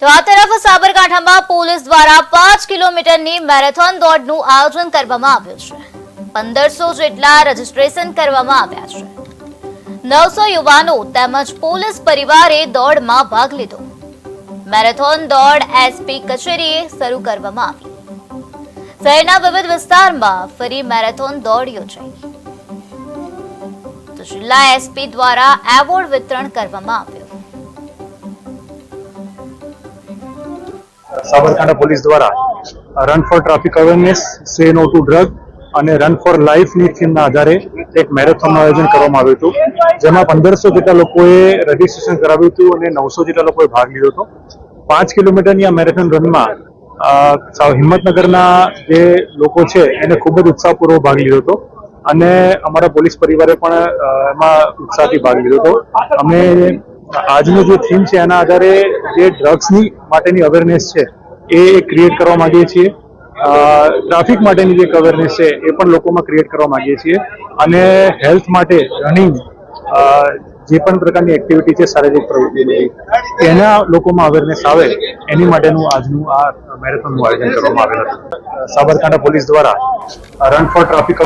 તો આ તરફ સાબરકાંઠામાં પોલીસ દ્વારા પાંચ કિલોમીટરની મેરેથોન દોડનું આયોજન કરવામાં આવ્યું છે. પંદરસો જેટલા રજીસ્ટ્રેશન કરવામાં આવ્યા છે. નવસો યુવાનો તેમજ પોલીસ પરિવારે દોડમાં ભાગ લીધો. મેરેથોન દોડ એસપી કચેરીએ શરૂ કરવામાં આવી. શહેરના વિવિધ વિસ્તારમાં ફરી મેરેથોન દોડ યોજાઈ. તો જિલ્લા એસપી દ્વારા એવોર્ડ વિતરણ કરવામાં આવ્યું. સાબરકાંઠા પોલીસ દ્વારા run for traffic awareness, say no to drug અને રન ફોર લાઈફની થીમના આધારે એક મેરેથોનનું આયોજન કરવામાં આવ્યું હતું. જેમાં પંદરસો જેટલા લોકોએ રજીસ્ટ્રેશન કરાવ્યું હતું અને નવસો જેટલા લોકોએ ભાગ લીધો હતો. પાંચ કિલોમીટરની આ મેરેથોન રનમાં હિંમતનગરના જે લોકો છે એને ખૂબ જ ઉત્સાહપૂર્વક ભાગ લીધો હતો. અને અમારા પોલીસ પરિવારે પણ એમાં ઉત્સાહથી ભાગ લીધો હતો. અમે આજનું જે થીમ છે એના આધારે જે ડ્રગ્સની માટેની અવેરનેસ છે એ ક્રિએટ કરવા માંગીએ છીએ. ટ્રાફિક માટેની જે અવેરનેસ છે એ પણ લોકોમાં ક્રિએટ કરવા માંગીએ છીએ. અને હેલ્થ માટે રનિંગ જે પણ પ્રકારની એક્ટિવિટી છે શારીરિક પ્રવૃત્તિ બધી, એના લોકોમાં અવેરનેસ આવે એની માટેનું આજનું આ મેરેથોનનું આયોજન કરવામાં આવેલ હતું. સાબરકાંઠા પોલીસ દ્વારા રન ફોર ટ્રાફિક